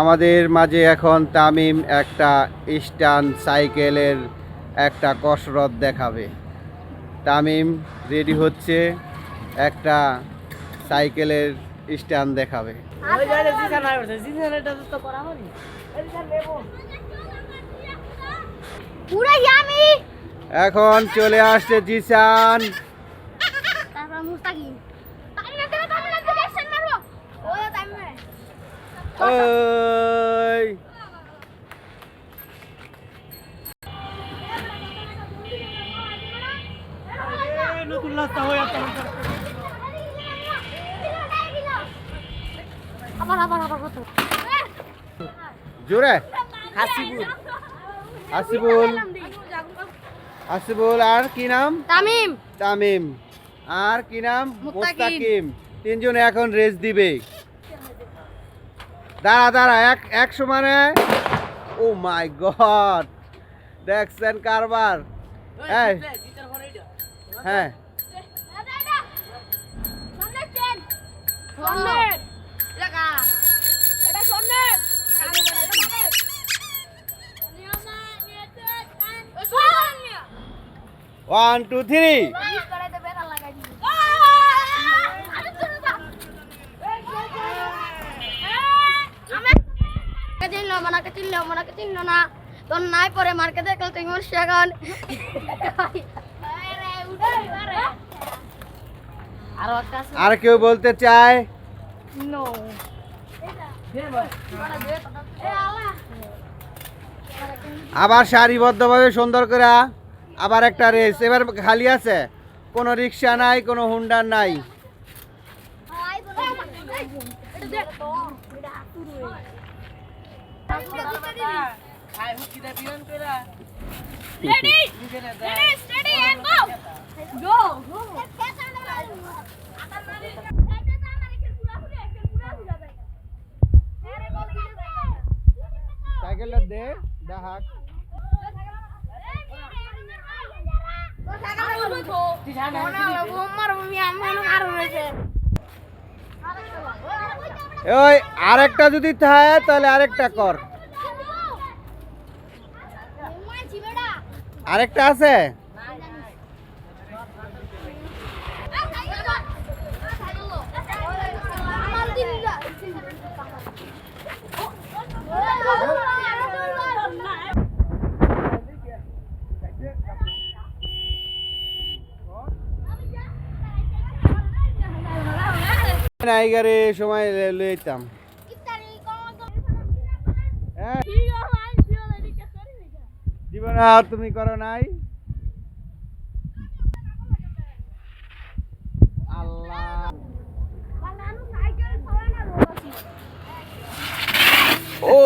আমাদের মাঝে এখন তামিম একটা স্টান সাইকেলের একটা কসরত দেখাবে। তামিম রেডি হচ্ছে একটা সাইকেলের স্ট্যান্ড দেখাবে। এখন চলে আসছে জিসান। তারপর মুস্তাকিম। আবার আবার আবার কত জোরে। হাসিবুল। আসিবুল আসিবুল আর কি নাম? তামিম। তামিম। আর কি নাম। মুস্তাকিম। তিনজনে এখন রেস দিবে। দাঁড়া দাঁড়া, এক এক সমানে ও মাই গড। দেখছেন কারবার। হ্যাঁ। লাগা ওয়ান টু থ্রি চিনলো মানাকে চিনলো না। তোর নাই পরে মার্কে দেখলে তুই মোর সেখান আরও কেউ বলতে চায়? নো আবার সারিবদ্ধভাবে সুন্দর করে আবার একটা রেস এবার খালি আছে? কোনো রিক্সা নাই কোনো হুন্ডার নাই। Ready? Ready, steady, and go! Go! Go! সাইকেলটা দে দেখাক ওই আরেকটা যদি থাকে তাহলে আরেকটা কর। আরেকটা আছে? নাইগারে সময় লইতাম। হ্যাঁ। জীবন আর তুমি করো নাই? আল্লাহ। ও!